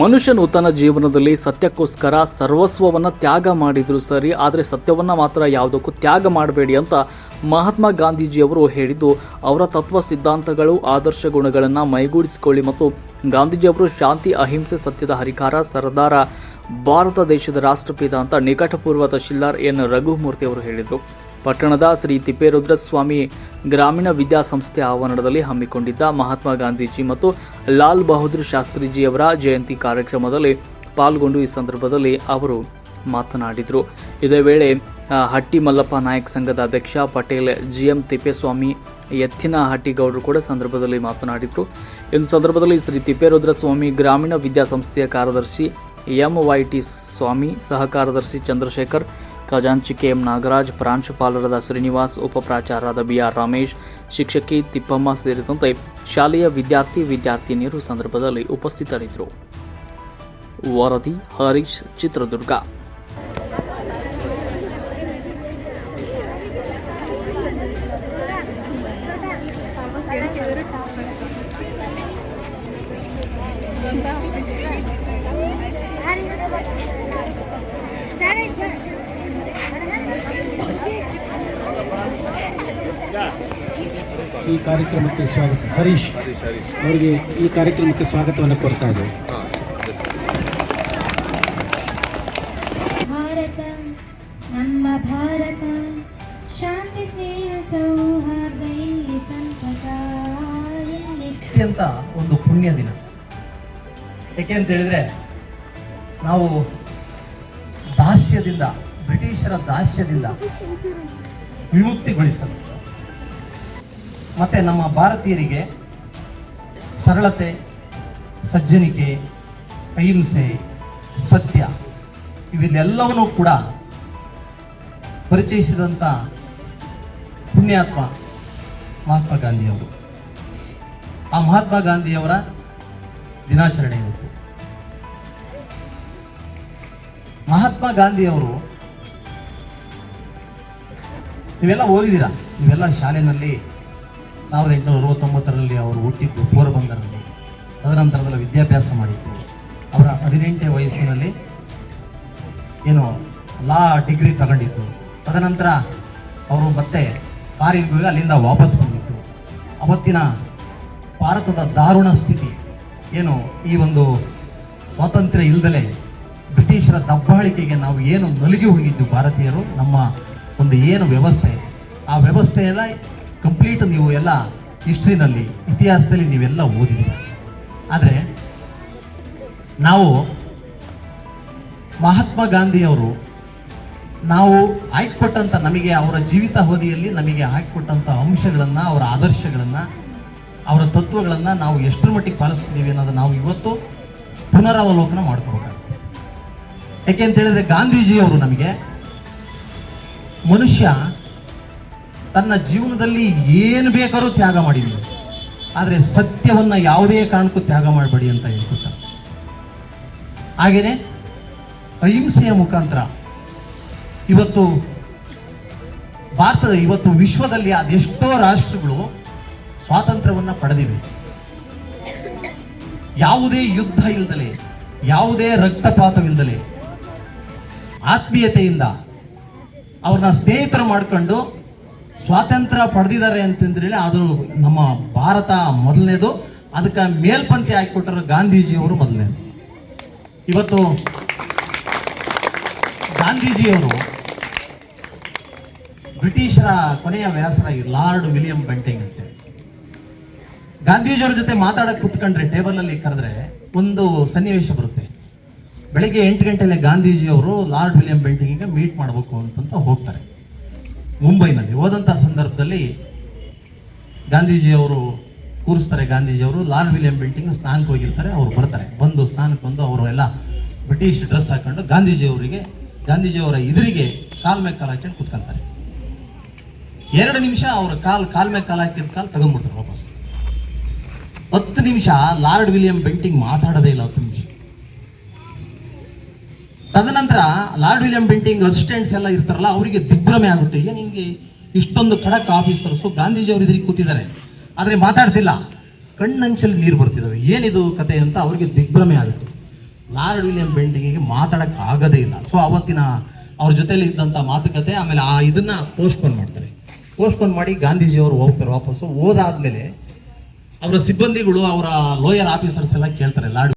ಮನುಷ್ಯನು ತನ್ನ ಜೀವನದಲ್ಲಿ ಸತ್ಯಕ್ಕೋಸ್ಕರ ಸರ್ವಸ್ವವನ್ನ ತ್ಯಾಗ ಮಾಡಿದ್ರು ಸರಿ, ಆದರೆ ಸತ್ಯವನ್ನ ಮಾತ್ರ ಯಾವುದಕ್ಕೂ ತ್ಯಾಗ ಮಾಡಬೇಡಿ ಅಂತ ಮಹಾತ್ಮ ಗಾಂಧೀಜಿಯವರು ಹೇಳಿದ್ದು, ಅವರ ತತ್ವ ಸಿದ್ಧಾಂತಗಳು, ಆದರ್ಶ ಗುಣಗಳನ್ನು ಮೈಗೂಡಿಸಿಕೊಳ್ಳಿ ಮತ್ತು ಗಾಂಧೀಜಿಯವರು ಶಾಂತಿ, ಅಹಿಂಸೆ, ಸತ್ಯದ ಹರಿಕಾರ, ಸರ್ದಾರ ಭಾರತ ದೇಶದ ರಾಷ್ಟ್ರಪಿತ ಅಂತ ನಿಕಟಪೂರ್ವದ ಶಿಲ್ಲಾರ್ ಎನ್ ರಘುಮೂರ್ತಿ ಅವರು ಹೇಳಿದರು. ಪಟ್ಟಣದ ಶ್ರೀ ತಿಪ್ಪೇರುದ್ರಸ್ವಾಮಿ ಗ್ರಾಮೀಣ ವಿದ್ಯಾಸಂಸ್ಥೆ ಆವರಣದಲ್ಲಿ ಹಮ್ಮಿಕೊಂಡಿದ್ದ ಮಹಾತ್ಮ ಗಾಂಧೀಜಿ ಮತ್ತು ಲಾಲ್ ಬಹದ್ದೂರ್ ಶಾಸ್ತ್ರಿಜಿಯವರ ಜಯಂತಿ ಕಾರ್ಯಕ್ರಮದಲ್ಲಿ ಪಾಲ್ಗೊಂಡು ಈ ಸಂದರ್ಭದಲ್ಲಿ ಅವರು ಮಾತನಾಡಿದರು. ಇದೇ ವೇಳೆ ಹಟ್ಟಿ ಮಲ್ಲಪ್ಪ ನಾಯಕ್ ಸಂಘದ ಅಧ್ಯಕ್ಷ ಪಟೇಲ್ ಜಿಎಂ ತಿಪ್ಪೇಸ್ವಾಮಿ ಎತ್ತಿನ ಹಟ್ಟಿಗೌಡರು ಕೂಡ ಸಂದರ್ಭದಲ್ಲಿ ಮಾತನಾಡಿದರು. ಇನ್ನು ಸಂದರ್ಭದಲ್ಲಿ ಶ್ರೀ ತಿಪ್ಪೇರುದ್ರಸ್ವಾಮಿ ಗ್ರಾಮೀಣ ವಿದ್ಯಾಸಂಸ್ಥೆಯ ಕಾರ್ಯದರ್ಶಿ ಎಂ ವೈ ಟಿ ಸ್ವಾಮಿ ಸಹ ಕಾರ್ಯದರ್ಶಿ ಚಂದ್ರಶೇಖರ್ ಖಜಾಂಚಿ ಎಂ ನಾಗರಾಜ್, ಪ್ರಾಂಶುಪಾಲರಾದ ಶ್ರೀನಿವಾಸ್ ಉಪಪ್ರಾಚಾರ್ಯರಾದ ಬಿಆರ್ ರಮೇಶ್, ಶಿಕ್ಷಕಿ ತಿಪ್ಪಮ್ಮ ಸೇರಿದಂತೆ ಶಾಲೆಯ ವಿದ್ಯಾರ್ಥಿ ವಿದ್ಯಾರ್ಥಿನಿಯರು ಸಂದರ್ಭದಲ್ಲಿ ಉಪಸ್ಥಿತರಿದ್ದರು. ವರದಿ ಹರೀಶ್, ಚಿತ್ರದುರ್ಗ. ಈ ಕಾರ್ಯಕ್ರಮಕ್ಕೆ ಸ್ವಾಗತ. ಹರೀಶ್ ಅವರಿಗೆ ಈ ಕಾರ್ಯಕ್ರಮಕ್ಕೆ ಸ್ವಾಗತವನ್ನು ಕೊಡ್ತಾ ಇದ್ದೇವೆ. ಭಾರತ ನಮ್ಮ ಭಾರತ ಶಾಂತಿ ಸ್ನೇಹ ಸೌಹಾರ್ದ ಇಲ್ಲಿ ಸಂತತ ಅತ್ಯಂತ ಒಂದು ಪುಣ್ಯ ದಿನ. ಯಾಕೆ ಅಂತ ಹೇಳಿದ್ರೆ ನಾವು ದಾಸ್ಯದಿಂದ ಬ್ರಿಟಿಷರ ದಾಸ್ಯದಿಂದ ವಿಮುಕ್ತಿಗೊಳಿಸಲು ಮತ್ತೆ ನಮ್ಮ ಭಾರತೀಯರಿಗೆ ಸರಳತೆ, ಸಜ್ಜನಿಕೆ, ಅಹಿಂಸೆ, ಸತ್ಯ ಇವೆಲ್ಲವನ್ನೂ ಕೂಡ ಪರಿಚಯಿಸಿದಂಥ ಪುಣ್ಯಾತ್ಮ ಮಹಾತ್ಮ ಗಾಂಧಿಯವರು. ಆ ಮಹಾತ್ಮ ಗಾಂಧಿಯವರ ದಿನಾಚರಣೆ ಇವತ್ತು. ಮಹಾತ್ಮ ಗಾಂಧಿಯವರು ನೀವೆಲ್ಲ ಓದಿದ್ದೀರಾ? ನೀವೆಲ್ಲ ಶಾಲೆಯಲ್ಲಿ ಸಾವಿರದ ಎಂಟುನೂರ ಅರವತ್ತೊಂಬತ್ತರಲ್ಲಿ ಅವರು ಹುಟ್ಟಿದ್ದು ಪೋರ್ಬಂದರಲ್ಲಿ. ತದನಂತರದಲ್ಲಿ ವಿದ್ಯಾಭ್ಯಾಸ ಮಾಡಿದ್ದು. ಅವರ ಹದಿನೆಂಟನೇ ವಯಸ್ಸಿನಲ್ಲಿ ಏನು ಲಾ ಡಿಗ್ರಿ ತಗೊಂಡಿದ್ದು. ತದನಂತರ ಅವರು ಮತ್ತೆ ಫಾರಿನ್ಗೆ ಅಲ್ಲಿಂದ ವಾಪಸ್ ಬಂದಿದ್ದು. ಅವತ್ತಿನ ಭಾರತದ ದಾರುಣ ಸ್ಥಿತಿ ಏನು? ಈ ಒಂದು ಸ್ವಾತಂತ್ರ್ಯ ಇಲ್ಲದಲೇ ಬ್ರಿಟಿಷರ ದಬ್ಬಾಳಿಕೆಗೆ ನಾವು ಏನು ನಲುಗಿ ಹೋಗಿದ್ದು ಭಾರತೀಯರು? ನಮ್ಮ ಒಂದು ಏನು ವ್ಯವಸ್ಥೆ? ಆ ವ್ಯವಸ್ಥೆಯೆಲ್ಲ ಕಂಪ್ಲೀಟ್ ನೀವು ಎಲ್ಲ ಹಿಸ್ಟ್ರಿನಲ್ಲಿ ಇತಿಹಾಸದಲ್ಲಿ ನೀವೆಲ್ಲ ಓದಿದ್ದೀರ? ಆದರೆ, ನಾವು ಮಹಾತ್ಮ ಗಾಂಧಿಯವರು, ನಾವು ಹಾಕಿಕೊಟ್ಟಂಥ ನಮಗೆ ಅವರ ಜೀವಿತಾವಧಿಯಲ್ಲಿ ನಮಗೆ ಹಾಕಿಕೊಟ್ಟಂಥ ಅಂಶಗಳನ್ನು, ಅವರ ಆದರ್ಶಗಳನ್ನು, ಅವರ ತತ್ವಗಳನ್ನು ನಾವು ಎಷ್ಟರ ಮಟ್ಟಿಗೆ ಪಾಲಿಸ್ತಿದ್ದೀವಿ ಅನ್ನೋದು ನಾವು ಇವತ್ತು ಪುನರಾವಲೋಕನ ಮಾಡ್ಕೋಬೇಕಾಗುತ್ತೆ. ಯಾಕೆ ಅಂತ ಹೇಳಿದ್ರೆ ಗಾಂಧೀಜಿಯವರು ನಮಗೆ ಮನುಷ್ಯ ತನ್ನ ಜೀವನದಲ್ಲಿ ಏನು ಬೇಕಾದ್ರೂ ತ್ಯಾಗ ಮಾಡಿದ್ವಿ ಆದರೆ ಸತ್ಯವನ್ನು ಯಾವುದೇ ಕಾರಣಕ್ಕೂ ತ್ಯಾಗ ಮಾಡಬೇಡಿ ಅಂತ ಹೇಳ್ಕೊಟ್ಟ. ಹಾಗೆಯೇ ಅಹಿಂಸೆಯ ಮುಖಾಂತರ ಇವತ್ತು ಭಾರತದ ಇವತ್ತು ವಿಶ್ವದಲ್ಲಿ ಅದೆಷ್ಟೋ ರಾಷ್ಟ್ರಗಳು ಸ್ವಾತಂತ್ರ್ಯವನ್ನು ಪಡೆದಿವೆ. ಯಾವುದೇ ಯುದ್ಧ ಇಲ್ಲದಲೇ ಯಾವುದೇ ರಕ್ತಪಾತವಿಲ್ಲದಲೇ ಆತ್ಮೀಯತೆಯಿಂದ ಅವ್ರನ್ನ ಸ್ನೇಹಿತರು ಮಾಡ್ಕೊಂಡು ಸ್ವಾತಂತ್ರ್ಯ ಪಡೆದಿದ್ದಾರೆ ಅಂತಂದ್ರೆ ಅದು ನಮ್ಮ ಭಾರತ ಮೊದಲನೇದು, ಅದಕ್ಕೆ ಮೇಲ್ಪಂಥಿ ಹಾಕಿಕೊಟ್ಟರು ಗಾಂಧೀಜಿಯವರು ಮೊದಲನೇದು. ಇವತ್ತು ಗಾಂಧೀಜಿಯವರು ಬ್ರಿಟಿಷರ ಕೊನೆಯ ವ್ಯಾಸರ ಲಾರ್ಡ್ ವಿಲಿಯಂ ಬೆಂಟಿಂಗ್ ಅಂತೇಳಿ ಗಾಂಧೀಜಿಯವ್ರ ಜೊತೆ ಮಾತಾಡಕ್ಕೆ ಕೂತ್ಕೊಂಡ್ರೆ ಟೇಬಲಲ್ಲಿ ಕರೆದ್ರೆ ಒಂದು ಸನ್ನಿವೇಶ ಬರುತ್ತೆ. ಬೆಳಿಗ್ಗೆ ಎಂಟು ಗಂಟೆಲೆ ಗಾಂಧೀಜಿಯವರು ಲಾರ್ಡ್ ವಿಲಿಯಂ ಬೆಂಟಿಂಗಿಗೆ ಮೀಟ್ ಮಾಡಬೇಕು ಅಂತಂತ ಹೋಗ್ತಾರೆ. ಮುಂಬೈನಲ್ಲಿ ಹೋದಂಥ ಸಂದರ್ಭದಲ್ಲಿ ಗಾಂಧೀಜಿಯವರು ಕೂರಿಸ್ತಾರೆ. ಗಾಂಧೀಜಿಯವರು ಲಾರ್ಡ್ ವಿಲಿಯಂ ಬಿಲ್ಡಿಂಗ್ ಸ್ನಾನಕ್ಕೆ ಹೋಗಿರ್ತಾರೆ. ಅವರು ಬರ್ತಾರೆ. ಬಂದು ಸ್ನಾನಕ್ಕೆ ಬಂದು ಅವರು ಎಲ್ಲ ಬ್ರಿಟಿಷ್ ಡ್ರೆಸ್ ಹಾಕೊಂಡು ಗಾಂಧೀಜಿಯವರಿಗೆ, ಗಾಂಧೀಜಿಯವರ ಎದುರಿಗೆ ಕಾಲ್ ಮೇಲೆ ಕಾಲು ಹಾಕೊಂಡು ಕುತ್ಕೊಂತಾರೆ. ಎರಡು ನಿಮಿಷ ಅವ್ರ ಕಾಲ್ ಕಾಲ್ ಮೇಲೆ ಕಾಲು ಹಾಕಿದ ಕಾಲು ತಗೊಂಡ್ಬಿಡ್ತಾರೆ ವಾಪಸ್. ಹತ್ತು ನಿಮಿಷ ಲಾರ್ಡ್ ವಿಲಿಯಂ ಬೆಂಟಿಂಗ್ ಮಾತಾಡೋದೇ ಇಲ್ಲ ಹತ್ತು ನಿಮಿಷ. ತದನಂತರ ಲಾರ್ಡ್ ವಿಲಿಯಂ ಬೆಂಟಿಂಗ್ ಅಸಿಸ್ಟೆಂಟ್ಸ್ ಎಲ್ಲ ಇರ್ತಾರಲ್ಲ, ಅವರಿಗೆ ದಿಗ್ಭ್ರಮೆ ಆಗುತ್ತೆ. ಏನು ಹಿಂಗೆ ಇಷ್ಟೊಂದು ಖಡಕ್ ಆಫೀಸರ್ಸು ಗಾಂಧೀಜಿ ಅವರು ಇದ್ರಿಗೆ ಕೂತಿದ್ದಾರೆ. ಆದರೆ ಮಾತಾಡ್ತಿಲ್ಲ. ಕಣ್ಣಂಚಲ್ಲಿ ನೀರು ಬರ್ತಿದ್ದಾವೆ ಏನಿದು ಕತೆ ಅಂತ ಅವರಿಗೆ ದಿಗ್ಭ್ರಮೆ ಆಗುತ್ತೆ. ಲಾರ್ಡ್ ವಿಲಿಯಂ ಬೆಂಟಿಂಗಿಗೆ ಮಾತಾಡಕ್ಕೆ ಆಗದೇ ಇಲ್ಲ. ಸೊ ಅವತ್ತಿನ ಅವ್ರ ಜೊತೆಯಲ್ಲಿ ಇದ್ದಂಥ ಮಾತುಕತೆ, ಆಮೇಲೆ ಆ ಇದನ್ನ ಪೋಸ್ಟ್ಪೋನ್ ಮಾಡ್ತಾರೆ. ಪೋಸ್ಟ್ಪೋನ್ ಮಾಡಿ ಗಾಂಧೀಜಿಯವರು ಹೋಗ್ತಾರೆ ವಾಪಸ್ಸು. ಹೋದಾದ್ಮೇಲೆ ಅವರ ಸಿಬ್ಬಂದಿಗಳು, ಅವರ ಲೋಯರ್ ಆಫೀಸರ್ಸ್ ಎಲ್ಲ ಕೇಳ್ತಾರೆ, ಲಾರ್ಡ್